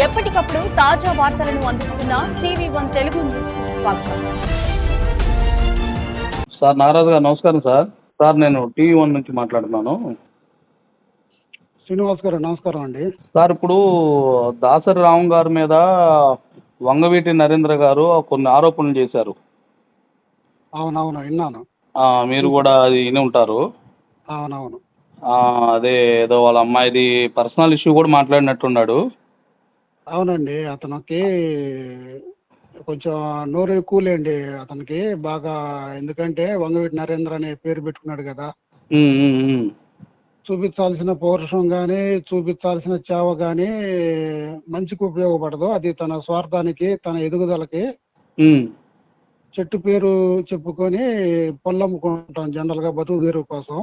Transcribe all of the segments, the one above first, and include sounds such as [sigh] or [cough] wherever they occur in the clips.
ఎప్పటికప్పుడు తాజా వార్తలను అందిస్తున్న టీవీ వన్ తెలుగు న్యూస్ స్వాగతం. సార్ నాగరాజు గారు నమస్కారం సార్. సార్ నేను టీవీ వన్ నుంచి మాట్లాడుతున్నాను. శ్రీనివాస్ గారు నమస్కారం అండి. సార్ ఇప్పుడు దాసరి రామ్ గారి మీద వంగవీటి నరేంద్ర గారు కొన్ని ఆరోపణలు చేశారు. అవునవును విన్నాను. ఆ, మీరు కూడా అది విని ఉంటారు. అవునవును. ఆ, అదే ఏదో వాళ్ళ అమ్మాయిది పర్సనల్ ఇష్యూ కూడా మాట్లాడినట్టున్నాడు. అవునండి అతనికి కొంచెం నోరు ఎక్కువలేండి అతనికి బాగా ఎందుకంటే వంగవీటి నరేంద్ర అనే పేరు పెట్టుకున్నాడు కదా. చూపించాల్సిన పౌరుషం కానీ చూపించాల్సిన చేవ కానీ మంచికి ఉపయోగపడదు అది తన స్వార్థానికి తన ఎదుగుదలకి చెట్టు పేరు చెప్పుకొని పొల్లమ్ముకుంటాం జనరల్గా బతుకు పేరు కోసం.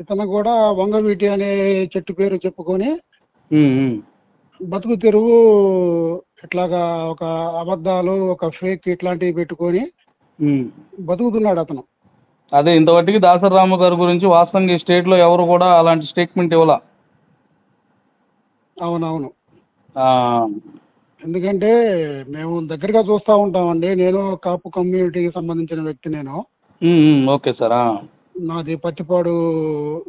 ఇతను కూడా వంగవీటి అనే చెట్టు పేరు చెప్పుకొని. బతుకు తెరువు ఇట్లాగా ఒక అబద్ధాలు ఒక ఫేక్ ఇట్లాంటివి పెట్టుకొని. బతుకుతున్నాడు అతను. అదే ఇంతవరకు దాసరి రాము గారి గురించి వాస్తవంగా ఈ స్టేట్లో ఎవరు కూడా అలాంటి స్టేట్మెంట్ ఇవ్వాల. అవునవును. ఎందుకంటే మేము దగ్గరగా చూస్తూ ఉంటామండి. నేను కాపు కమ్యూనిటీకి సంబంధించిన వ్యక్తి నేను. Okay sir. నాది పత్తిపాడు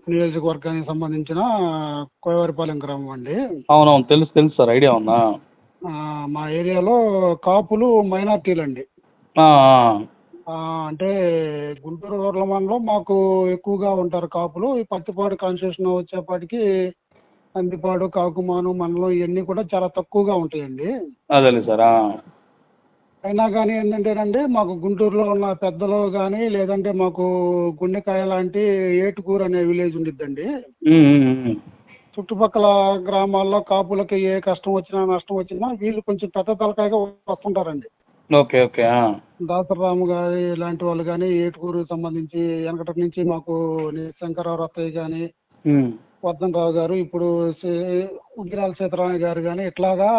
నియోజకవర్గానికి సంబంధించిన కోయవారిపాలెం గ్రామం అండి. అవునవును తెలుసు తెలుసు సార్ ఐడియా ఉందా? మా ఏరియాలో కాపులు మైనార్టీలు అండి అంటే గుంటూరు మండలం మాకు ఎక్కువగా ఉంటారు కాపులు. ఈ పత్తిపాడు కాన్స్టిట్యూషన్ వచ్చేపాటికి అందిపాడు కాకుమాను మండలం ఇవన్నీ కూడా చాలా తక్కువగా ఉంటాయండి. అదేలే సార్. అయినా కానీ ఏంటంటేనండి మాకు గుంటూరులో ఉన్న పెద్దలు కానీ లేదంటే మాకు గుండెకాయ లాంటి ఏటుకూరు అనే విలేజ్ ఉండిద్దండి. చుట్టుపక్కల గ్రామాల్లో కాపులకి ఏ కష్టం వచ్చినా నష్టం వచ్చినా వీళ్ళు కొంచెం పెద్ద తలకాయగా వస్తుంటారండి ఓకే ఓకే. దాసరాము గారి ఇలాంటి వాళ్ళు కానీ ఏటుకూరు సంబంధించి వెనకటి నుంచి మాకు శంకరరావు రత్తయ్య కానీ ఉమ్, వర్ధన్ గారు ఇప్పుడు ఉగ్గిరాల సీతారామయ్య గారు కానీ ఇట్లాగా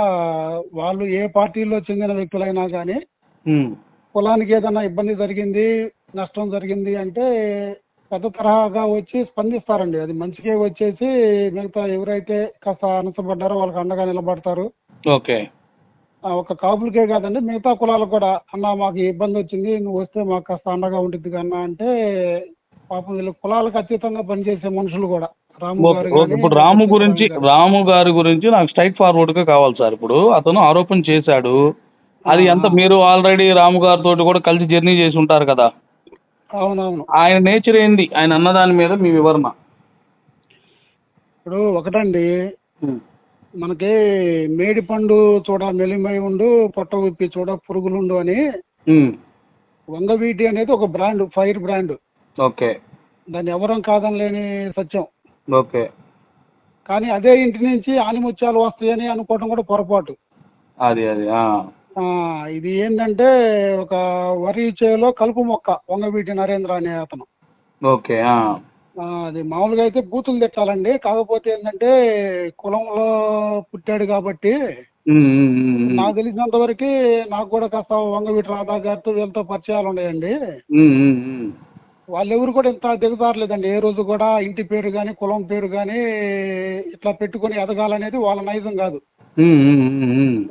వాళ్ళు ఏ పార్టీలో చెందిన వ్యక్తులైనా కానీ. కులానికి ఏదైనా ఇబ్బంది జరిగింది నష్టం జరిగింది అంటే పెద్ద తరహాగా వచ్చి స్పందిస్తారండి. అది మంచిగా వచ్చేసి మిగతా ఎవరైతే కాస్త అనసపడ్డారో వాళ్ళకి అండగా నిలబడతారు. ఓకే. ఒక కాపులకే కాదండి మిగతా కులాలకు కూడా అన్న మాకు ఇబ్బంది వచ్చింది నువ్వు వస్తే మాకు కాస్త అండగా ఉంటుంది కన్నా అంటే పాపం వీళ్ళు కులాలకు అతీతంగా పనిచేసే మనుషులు కూడా. ఇప్పుడు రాము గురించి గారు. రాము గారి గురించి నాకు స్ట్రైట్ ఫార్వర్డ్గా కావాలి సార్ ఇప్పుడు. అతను ఆరోపణ చేశాడు. అది ఎంత మీరు ఆల్రెడీ రాము గారితో కూడా కలిసి జర్నీ చేసి ఉంటారు కదా. అవునవును. ఆయన నేచర్ ఏంది? ఆయన అన్నదాని మీద మీ వివరణ. ఇప్పుడు ఒకటండి. మనకి మేడి పండు చూడ మెలిమై ఉండు పొట్ట విప్పి చూడ పురుగులుండు అని వంగవీటి అనేది ఒక బ్రాండ్ ఫైర్ బ్రాండ్. ఓకే. దాన్ని ఎవరం కాదనలేని సత్యం. ఓకే. కానీ అదే ఇంటి నుంచి ఆనిముత్యాలు వస్తాయని అనుకోవటం కూడా పొరపాటు. అది అది ఇది ఏంటంటే ఒక వరి చేలో కలుపు మొక్క వంగవీటి నరేంద్ర అనే అతను. ఓకే అది మామూలుగా అయితే బూతులు తెచ్చాలండి కాకపోతే ఏంటంటే కులంలో పుట్టాడు కాబట్టి. నాకు తెలిసినంత వరకు నాకు కూడా కాస్త వంగవీటి రాధా గారితో వీళ్ళతో పరిచయాలు ఉన్నాయండి. వాళ్ళెవరు కూడా ఇంత దిగజారలేదండి. ఏ రోజు కూడా ఇంటి పేరు కానీ కులం పేరు కానీ ఇట్లా పెట్టుకొని ఎదగాలనేది వాళ్ళ నైజం కాదు.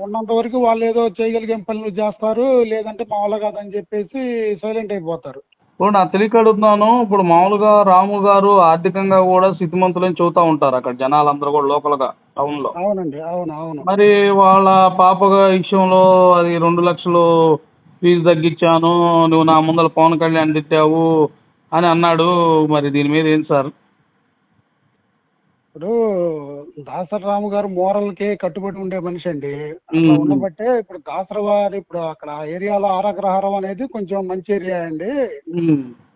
ఉన్నంత వరకు వాళ్ళు ఏదో చేయగలిగే పనులు చేస్తారు లేదంటే మా వల్ల కాదని చెప్పేసి సైలెంట్ అయిపోతారు. ఇప్పుడు నాకు తెలియక అడుగుతున్నాను ఇప్పుడు మామూలుగా రాము గారు ఆర్థికంగా కూడా స్థితిమంతులని చెబుతా ఉంటారు అక్కడ జనాలందరూ కూడా లోకల్గా టౌన్లో. అవునండి అవును అవును. మరి వాళ్ళ పాప విషయంలో అది రెండు లక్షలు ఫీజు తగ్గించాను నువ్వు నా ముందర పవన్ కళ్యాణ్ తిట్టావు అని అన్నాడు మరి దీని మీద ఏంటి సార్? ఇప్పుడు దాసరి రాము గారు మోరల్కి కట్టుబడి ఉండే మనిషి అండి. అట్లా మ్మ్. ఉండబట్టే ఇప్పుడు దాసరి వారి ఇప్పుడు అక్కడ ఏరియాలో ఆరాగ్రహారం అనేది కొంచెం మంచి ఏరియా అండి.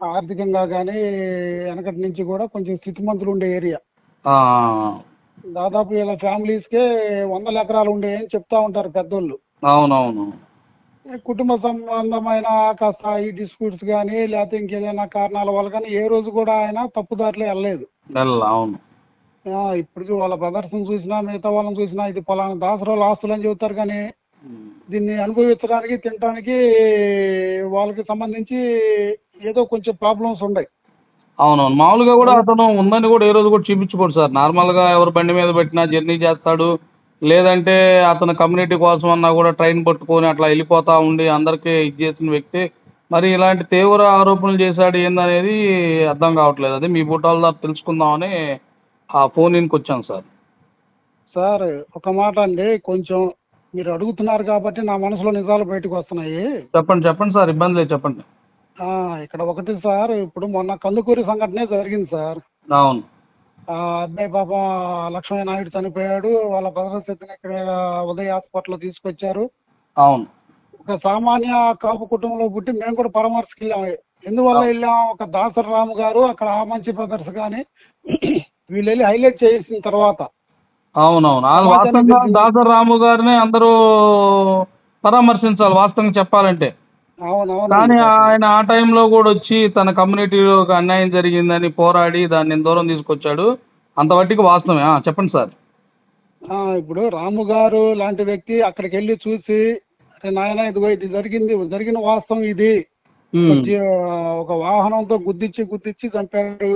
ఆర్థికంగా కానీ వెనకటి నుంచి కూడా కొంచెం స్థితిమంతులు ఉండే ఏరియా. దాదాపు ఇలా ఫ్యామిలీస్కే వందల ఎకరాలు ఉండేయని చెప్తా ఉంటారు పెద్దోళ్ళు. అవునవును. కుటుంబ సంబంధమైన కాస్త ఈ డిస్ప్యూట్స్ కానీ లేకపోతే ఇంకేదైనా కారణాల వల్ల కానీ ఏ రోజు కూడా ఆయన తప్పుదారిలో వెళ్ళలేదు వెళ్ళ అవును. ఇప్పుడు వాళ్ళ ప్రదర్శన చూసినా మిగతా వాళ్ళని చూసినా ఇది పలానా దాసరాలు ఆస్తులు అని చెబుతారు కానీ. దీన్ని అనుభవించడానికి తినడానికి వాళ్ళకి సంబంధించి ఏదో కొంచెం ప్రాబ్లమ్స్ ఉన్నాయి అవునవును. మామూలుగా కూడా అతను ఉందని కూడా ఏ రోజు కూడా చూపించుకోడు సార్. నార్మల్గా ఎవరు బండి మీద పెట్టినా జర్నీ చేస్తాడు లేదంటే అతను కమ్యూనిటీ కోసం అన్నా కూడా ట్రైన్ పట్టుకొని అట్లా వెళ్ళిపోతా ఉండి అందరికీ ఇది చేసిన వ్యక్తి. మరి ఇలాంటి తీవ్ర ఆరోపణలు చేశాడు ఏందనేది అర్థం కావట్లేదు. అది మీ బుట్టాల ద్వారా తెలుసుకుందామని ఆ ఫోన్ ఇన్కి వచ్చాను సార్. సార్ ఒక మాట అండి. కొంచెం మీరు అడుగుతున్నారు కాబట్టి నా మనసులో నిజాలు బయటకు వస్తున్నాయి. చెప్పండి చెప్పండి సార్. ఇబ్బంది లేదు చెప్పండి. ఇక్కడ ఒకటి సార్ ఇప్పుడు మొన్న కందుకూరి సంఘటనే జరిగింది సార్. అవును. అబ్బాయి పాపం లక్ష్మయ్య నాయుడు చనిపోయాడు. వాళ్ళ ఎత్తున ఇక్కడ ఉదయ హాస్పిటల్ తీసుకొచ్చారు. అవును. ఒక సామాన్య కాపు కుటుంబంలో పుట్టి మేము కూడా పరామర్శకి వెళ్ళాం. ఎందువల్ల వెళ్ళాం? ఒక దాసరి రాము గారు అక్కడ ఆ మంచి బ్రదర్స్ కానీ [clears throat] వీళ్ళు వెళ్ళి హైలైట్ చేసిన తర్వాత అవునవును. దాసరి రాము గారిని అందరూ పరామర్శించాలి వాస్తవంగా చెప్పాలంటే. కానీ ఆయన ఆ టైంలో కూడా వచ్చి తన కమ్యూనిటీలో ఒక అన్యాయం జరిగిందని పోరాడి దాన్ని దూరం తీసుకొచ్చాడు. అంతవరకు వాస్తవమే. చెప్పండి సార్. ఇప్పుడు రాము గారు లాంటి వ్యక్తి అక్కడికి వెళ్ళి చూసి "అరే నాయన ఇదిగో ఇది జరిగింది జరిగిన వాస్తవం ఇది. ఒక వాహనంతో గుద్దిచ్చి గుద్దిచ్చి చంపారు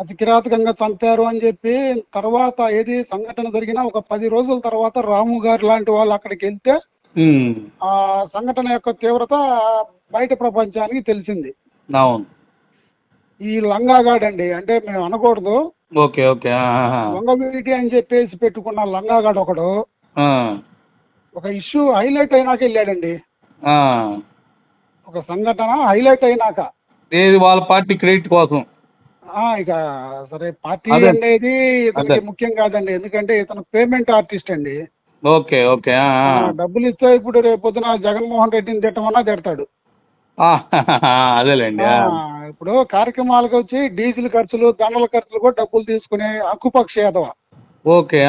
అతి కిరాతకంగా చంపారు అని చెప్పి తర్వాత ఏది సంఘటన జరిగిన ఒక పది రోజుల తర్వాత రాము గారు లాంటి వాళ్ళు అక్కడికి వెళ్తే ఆ సంఘటన యొక్క తీవ్రత బయట ప్రపంచానికి తెలిసింది. అవును. ఈ లంగాగాడండి అంటే మేము అనకూడదు. ఓకే ఓకే అని చెప్పేసి పెట్టుకున్న లంగాగాడు ఒకడు. ఒక ఇష్యూ హైలైట్ అయినాక వెళ్ళాడండి. ఒక సంఘటన హైలైట్ అయినాక. వాళ్ళ పార్టీ క్రెడిట్ కోసం? ఇక సరే పార్టీ. అనేది ఇతనికి. ముఖ్యం కాదండి. ఎందుకంటే ఇతను పేమెంట్ ఆర్టిస్ట్ అండి. Okay okay. డబ్బులు ఇస్తే ఇప్పుడు రేపు పొద్దున జగన్మోహన్ రెడ్డిని తిట్టమన్నా తిడతాడు [laughs] అదేలేండి. ఇప్పుడు కార్యక్రమాలకు వచ్చి డీజిల్ ఖర్చులు దండల ఖర్చులు కూడా డబ్బులు తీసుకునే హక్కుపక్ష యాదవ ఓకే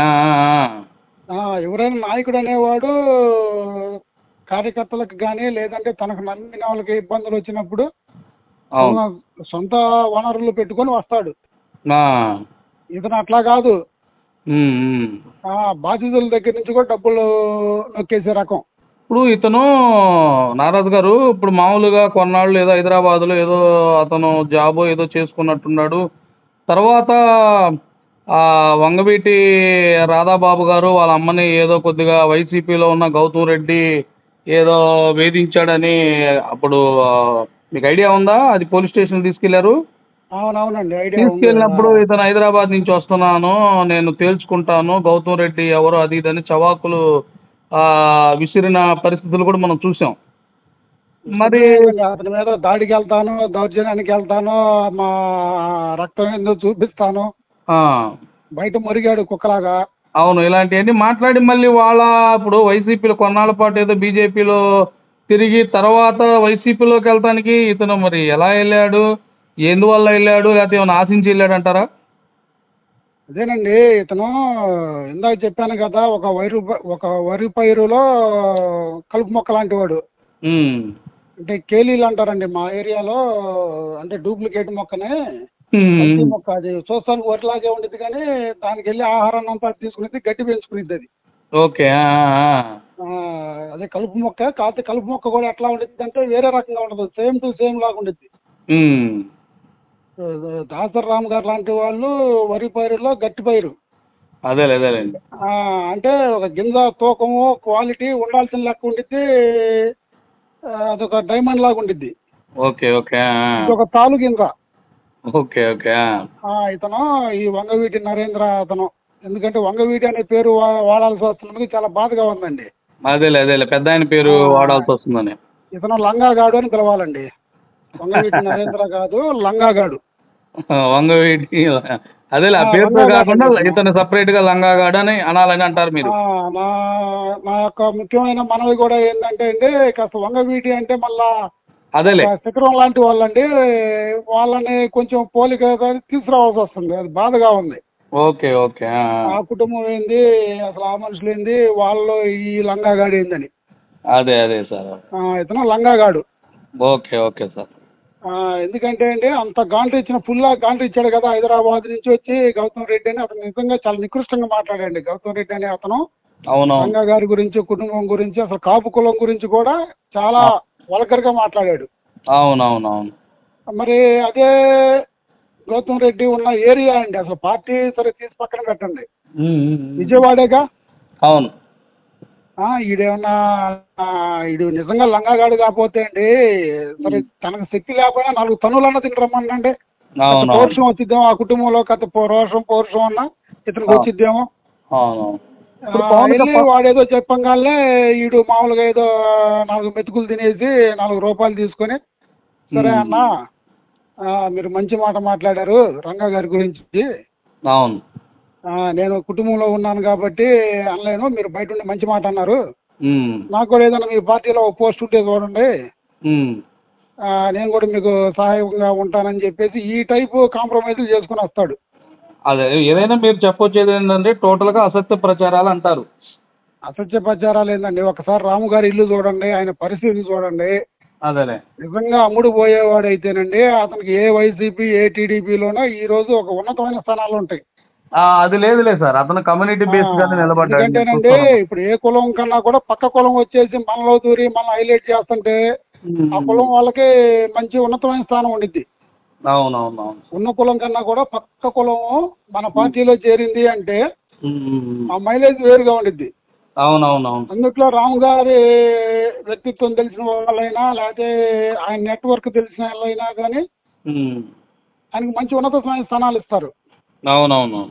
ఎవరైనా నాయకుడు అనేవాడు కార్యకర్తలకు కానీ లేదంటే తనకు నమ్మిన వాళ్ళకి ఇబ్బందులు వచ్చినప్పుడు సొంత వనరులు పెట్టుకొని వస్తాడు. ఇతను అట్లా కాదు బాధితుల దగ్గర నుంచి కూడా డబ్బులు నొక్కేసే రకం. ఇప్పుడు ఇతను నారాజు గారు ఇప్పుడు మామూలుగా కొన్నాళ్ళు ఏదో హైదరాబాద్లో ఏదో అతను జాబో ఏదో చేసుకున్నట్టున్నాడు. తర్వాత ఆ వంగవీటి రాధాబాబు గారు వాళ్ళ అమ్మని ఏదో కొద్దిగా వైసీపీలో ఉన్న గౌతమ్ రెడ్డి ఏదో వేధించాడని అప్పుడు మీకు ఐడియా ఉందా? అది పోలీస్ స్టేషన్ తీసుకెళ్ళారు. అవునవునండి ఐడియా తీసుకెళ్ళినప్పుడు ఇతను హైదరాబాద్ నుంచి వస్తున్నాను నేను తేల్చుకుంటాను గౌతమ్ రెడ్డి ఎవరు అది ఇదని చవాకులు ఆ, విసిరిన పరిస్థితులు కూడా మనం చూసాం. మరి అతని మీద దాడికి వెళ్తాను దౌర్జన్యానికి వెళ్తాను మా రక్తం ఏందో చూపిస్తాను బయట మురిగాడు కుక్కలాగా. అవును ఇలాంటివన్నీ మాట్లాడి మళ్ళీ వాళ్ళ ఇప్పుడు వైసీపీలో కొన్నాళ్ళ పాటు ఏదో బీజేపీలో తిరిగి తర్వాత వైసీపీలోకి వెళ్తానికి ఇతను మరి ఎలా వెళ్ళాడు? ఎందువల్ల వెళ్ళాడు? లేకపోతే ఏమైనా ఆశించి వెళ్ళాడు అంటారా అదేనండి ఇతను ఇందాక చెప్పాను కదా ఒక వరి ఒక వరి పైరులో కలుపు మొక్క లాంటి వాడు. అంటే కేలీలు అంటారండి మా ఏరియాలో అంటే డూప్లికేట్ మొక్కనే. మొక్క అది చూస్తానికి వరిలాగే ఉండేది కానీ దానికి వెళ్ళి ఆహారాన్ని అంతా తీసుకునేది గట్టి పెంచుకునేది అది. ఓకే అదే కలుపు మొక్క కాకపోతే కలుపు మొక్క కూడా ఎట్లా ఉండేది అంటే వేరే రకంగా ఉండదు సేమ్ టు సేమ్ లాగా ఉండేది ఉమ్. దాసరి రామ్ గారు లాంటి వాళ్ళు వరి పైరులో గట్టి పైరు. అదేలే అదేలేండి అంటే ఒక గింజ తూకము క్వాలిటీ ఉండాల్సిన లెక్క ఉండిద్ది అదొక డైమండ్ లాగా ఉండిద్ది. Okay okay. ఇదొక తాలు గింజ. ఓకే ఓకే ఇతను ఈ వంగవీటి నరేంద్ర అతను. ఎందుకంటే వంగవీటి అనే పేరు వాడాల్సి వస్తున్నది చాలా బాధగా ఉందండి. అదేలే అదేలే. పెద్ద ఆయన పేరు వాడాల్సి వస్తుందని. ఇతను లంగాగాడు అని పిలవాలండి. వంగవీటి నరేంద్ర కాదు లంగాగాడు. వంగవీటి ఆ ఆ, పేరుతో కాకుండా. ఇతను separate గా లంగాగాడు అని అనాలని అంటారు మీరు. నా నా యొక్క ముఖ్యమైన మనవి కూడా ఏంటంటే అండి కాస్త వంగవీటి అంటే మళ్ళా అదేలే. శిఖరం లాంటి వాళ్ళండి వాళ్ళని కొంచెం పోలిక తీసుకురావాల్సి వస్తుంది అది బాధగా ఉంది. ఓకే ఓకే ఆ, కుటుంబం ఏంది అసలు ఆ మనుషులు ఏంది వాళ్ళు ఈ లంగాగాడు ఏందని. అదే అదే సార్ ఇతను లంగాగాడు ఓకే ఓకే సార్. ఎందుకంటే అండి అంత గాంటు ఇచ్చిన ఫుల్లా గాంటు ఇచ్చాడు కదా హైదరాబాద్ నుంచి వచ్చి గౌతమ్ రెడ్డి అని అతను నిజంగా చాలా నికృష్టంగా మాట్లాడండి గౌతమ్ రెడ్డి అనే అతను రంగా గారి గురించి కుటుంబం గురించి అసలు కాపు కులం గురించి కూడా చాలా వల్గర్గా మాట్లాడాడు. అవునవునవును. మరి అదే గౌతమ్ రెడ్డి ఉన్న ఏరియా అండి అసలు పార్టీ సరే తీసి పక్కన పెట్టండి. విజయవాడేగా? అవును. ఆ, ఈడు నిజంగా లంగాగాడు కాకపోతే అండి సరే తనకు శక్తి లేకపోయినా నాలుగు తనులన్నా తింటారమ్మనండి అవును పౌరుషం వచ్చిద్దేమో ఆ కుటుంబంలో కథ రోషం పౌరుషం అన్న ఇతనికి వచ్చిద్దేమో. వాడేదో చెప్పంగానే ఈడు మామూలుగా ఏదో నాలుగు మెతుకులు తినేసి నాలుగు రూపాయలు తీసుకొని సరే అన్న మీరు మంచి మాట మాట్లాడారు రంగా గారి గురించి. అవును. నేను కుటుంబంలో ఉన్నాను కాబట్టి అనలేను. మీరు బయట ఉండి మంచి మాట అన్నారు. నాకు కూడా ఏదైనా మీ పార్టీలో ఒక పోస్ట్ ఉంటే చూడండి. నేను కూడా మీకు సహాయంగా ఉంటానని చెప్పేసి ఈ టైపు కాంప్రమైజులు చేసుకుని వస్తాడు. అదే ఏదైనా మీరు చెప్పొచ్చేది ఏంటంటే టోటల్గా అసత్య ప్రచారాలు అంటారు. అసత్య ప్రచారాలు ఏందండి? ఒకసారి రాము గారి ఇల్లు చూడండి ఆయన పరిస్థితి చూడండి. అదేలే. నిజంగా అమ్ముడు పోయేవాడు అయితేనండి అతనికి ఏ వైసీపీ ఏ టీడీపీలోనో ఈ రోజు ఒక ఉన్నతమైన స్థానాలు ఉంటాయి. అది లేదులే సార్ అతను కమ్యూనిటీ బేస్ గానే నిలబడ్డాడు ఎందుకంటేనండి. ఇప్పుడు ఏ కులం కన్నా కూడా పక్క కులం వచ్చేసి మనలో దూరి మనం హైలైట్ చేస్తుంటే. ఆ కులం వాళ్ళకి మంచి ఉన్నతమైన స్థానం ఉండిద్ది అవునవునవును ఉన్న కులం కన్నా కూడా పక్క కులం మన పార్టీలో చేరింది అంటే. ఆ మైలేజ్ వేరుగా ఉండిద్ది అవునవునవును అందుట్లో రాము గారి వ్యక్తిత్వం తెలిసిన వాళ్ళైనా లేకపోతే ఆయన నెట్వర్క్ తెలిసిన వాళ్ళైనా కానీ. ఆయనకు మంచి ఉన్నతమైన స్థానాలు ఇస్తారు అవునవును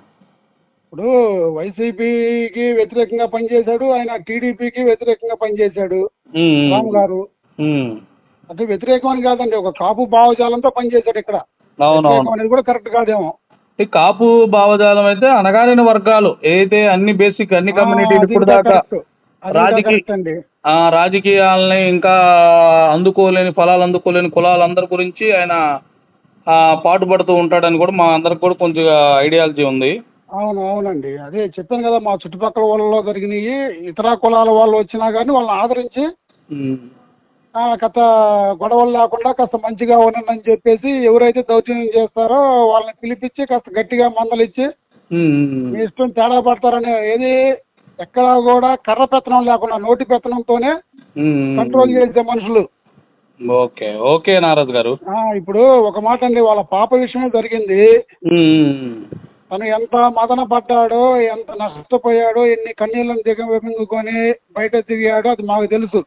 ఇప్పుడు వైసీపీకి వ్యతిరేకంగా పనిచేశాడు ఆయన టీడీపీకి వ్యతిరేకంగా పనిచేశాడు. రాము గారు. అంటే వ్యతిరేకం అని కాదండి ఒక కాపు భావజాలంతో పనిచేశాడు ఇక్కడ. అనేది కూడా కరెక్ట్ కాదేమో. ఈ కాపు భావజాలం అయితే అణగారిన వర్గాలు ఏదైతే అన్ని బేసిక్ అన్ని కమ్యూనిటీలు ఇప్పుడు దాకా రాజకీయ రాజకీయాలని ఇంకా అందుకోలేని ఫలాలు అందుకోలేని కులాలందరి గురించి ఆయన పాటుపడుతూ ఉంటాడని కూడా మా అందరికి కూడా కొంచెం ఐడియాలజీ ఉంది. అవును అవునండి అదే చెప్పాను కదా మా చుట్టుపక్కల వాళ్ళలో జరిగినాయి ఇతర కులాల వాళ్ళు వచ్చినా కానీ వాళ్ళని ఆదరించి కాస్త గొడవలు లేకుండా కాస్త మంచిగా ఉండండి అని చెప్పేసి ఎవరైతే దౌర్జన్యం చేస్తారో వాళ్ళని పిలిపించి కాస్త గట్టిగా మందలిచ్చి. మీ ఇష్టం తేడా పడతారని ఏది ఎక్కడా కూడా కర్ర పెత్తనం లేకుండా నోటి పెత్తనంతోనే. కంట్రోల్ చేసే మనుషులు ఓకే ఓకే నారద్ గారు ఇప్పుడు ఒక మాట అండి వాళ్ళ పాప విషయమే జరిగింది. తను ఎంత మదన పడ్డాడో ఎంత నష్టపోయాడో ఎన్ని కన్నీళ్ళని దిగమింగుకొని బయట తిరిగాడో అది మాకు తెలుసు.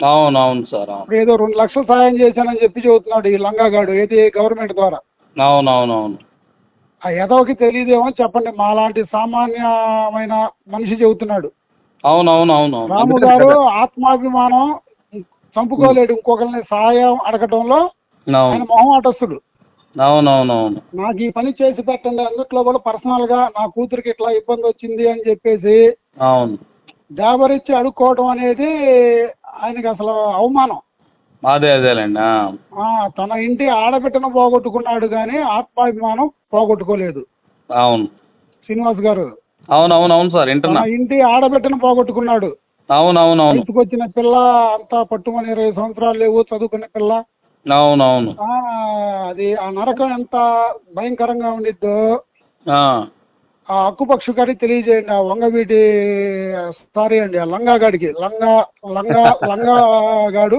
అవును అవును. సార్ ఇప్పుడు ఏదో రెండు లక్షలు సాయం చేశానని చెప్పి చెబుతున్నాడు ఈ లంగాగాడు ఏది గవర్నమెంట్ ద్వారా. అవును అవును అవును ఆ ఎదవకి తెలియదేమో చెప్పండి మాలాంటి సామాన్యమైన మనిషి చెబుతున్నాడు. అవును అవును అవును అవును రాము గారు. ఆత్మాభిమానం చంపుకోలేడు ఇంకొకరిని సహాయం అడగటంలో ఆయన మొహమాటస్తుడు. అవును అవును అవును నాకు ఈ పని చేసి పెట్టండి అందుట్లో కూడా పర్సనల్గా నా కూతురికి ఇట్లా ఇబ్బంది వచ్చింది అని చెప్పేసి అవును. జాబరిచ్చి అడుక్కోవడం అనేది ఆయనకి అసలు అవమానం. అదే అదేలేండి తన ఇంటి ఆడబిడ్డను పోగొట్టుకున్నాడు కానీ ఆత్మాభిమానం పోగొట్టుకోలేదు. అవును. శ్రీనివాస్ గారు. అవును అవును అవును సార్ ఇంటి ఆడబిడ్డను పోగొట్టుకున్నాడు. అవును అవును అవును వయసుకు వచ్చిన పిల్ల అంతా పట్టుమని ఇరవై సంవత్సరాలు లేవు చదువుకునే పిల్ల. అవును అవును ఆ, అది ఆ నరకం ఎంత భయంకరంగా ఉండిద్దో. ఆ. హక్కుపక్షు గారికి తెలియజేయండి ఆ వంగవీటి సారీ అండి ఆ లంగాగాడికి లంగా లంగా లంగాగాడు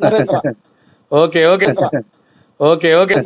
Narendra. [laughs] Okay okay okay okay.